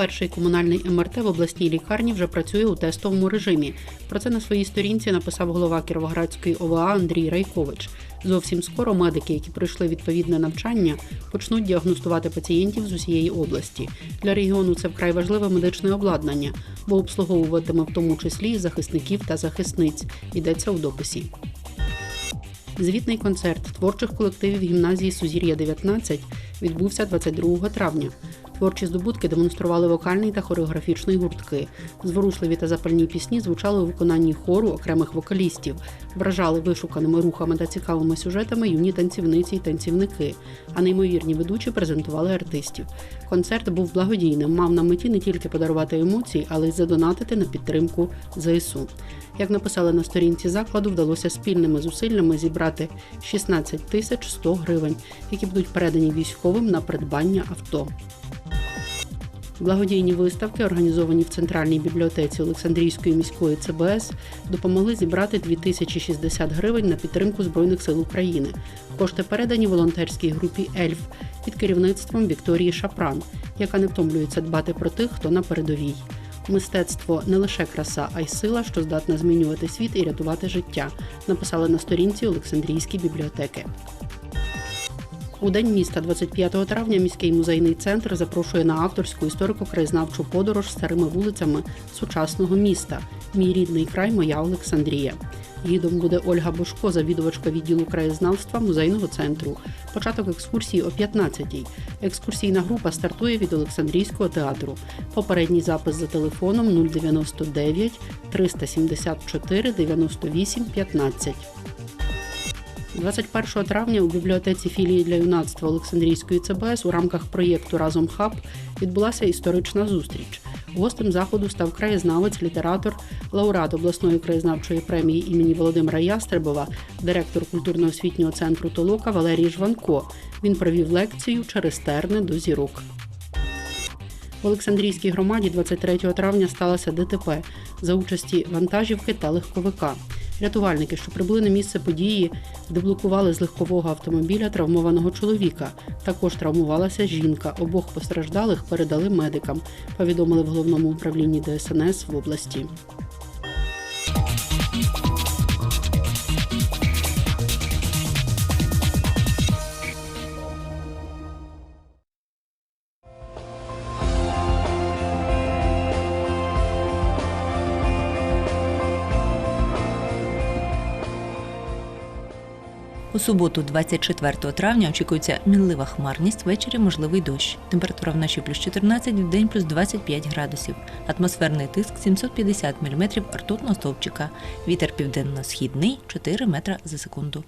Перший комунальний МРТ в обласній лікарні вже працює у тестовому режимі. Про це на своїй сторінці написав голова Кіровоградської ОВА Андрій Райкович. Зовсім скоро медики, які пройшли відповідне навчання, почнуть діагностувати пацієнтів з усієї області. Для регіону це вкрай важливе медичне обладнання, бо обслуговуватиме в тому числі захисників та захисниць. Йдеться у дописі. Звітний концерт творчих колективів гімназії Сузір'я 19 відбувся 22 травня. Творчі здобутки демонстрували вокальний та хореографічний гуртки. Зворушливі та запальні пісні звучали у виконанні хору окремих вокалістів, вражали вишуканими рухами та цікавими сюжетами юні танцівниці й танцівники. А неймовірні ведучі презентували артистів. Концерт був благодійним, мав на меті не тільки подарувати емоції, але й задонатити на підтримку ЗСУ. Як написали на сторінці закладу, вдалося спільними зусиллями зібрати 16 тисяч 100 гривень, які будуть передані військовим на придбання авто. Благодійні виставки, організовані в центральній бібліотеці Олександрійської міської ЦБС, допомогли зібрати 2060 гривень на підтримку Збройних сил України. Кошти передані волонтерській групі Ельф під керівництвом Вікторії Шапран, яка не втомлюється дбати про тих, хто на передовій. Мистецтво не лише краса, а й сила, що здатна змінювати світ і рятувати життя, написали на сторінці Олександрійської бібліотеки. У день міста, 25 травня, міський музейний центр запрошує на авторську історико-краєзнавчу подорож старими вулицями сучасного міста. Мій рідний край, моя Олександрія. Гідом буде Ольга Бошко, завідувачка відділу краєзнавства музейного центру. Початок екскурсії о 15-й. Екскурсійна група стартує від Олександрійського театру. Попередній запис за телефоном 099 374 98 15. 21 травня у бібліотеці філії для юнацтва Олександрійської ЦБС у рамках проєкту Разом хаб відбулася історична зустріч. Гостем заходу став краєзнавець, літератор, лауреат обласної краєзнавчої премії імені Володимира Ястребова, директор культурно-освітнього центру Толока Валерій Жванко. Він провів лекцію через терни до зірок. В Олександрійській громаді 23 травня сталося ДТП за участі вантажівки та легковика. Рятувальники, що прибули на місце події, деблокували з легкового автомобіля травмованого чоловіка. Також травмувалася жінка. Обох постраждалих передали медикам. Повідомили в головному управлінні ДСНС в області. У суботу, 24 травня, очікується мінлива хмарність, ввечері можливий дощ. Температура вночі плюс 14, в день плюс 25 градусів. Атмосферний тиск 750 мм ртутного стовпчика. Вітер південно-східний 4 метра за секунду.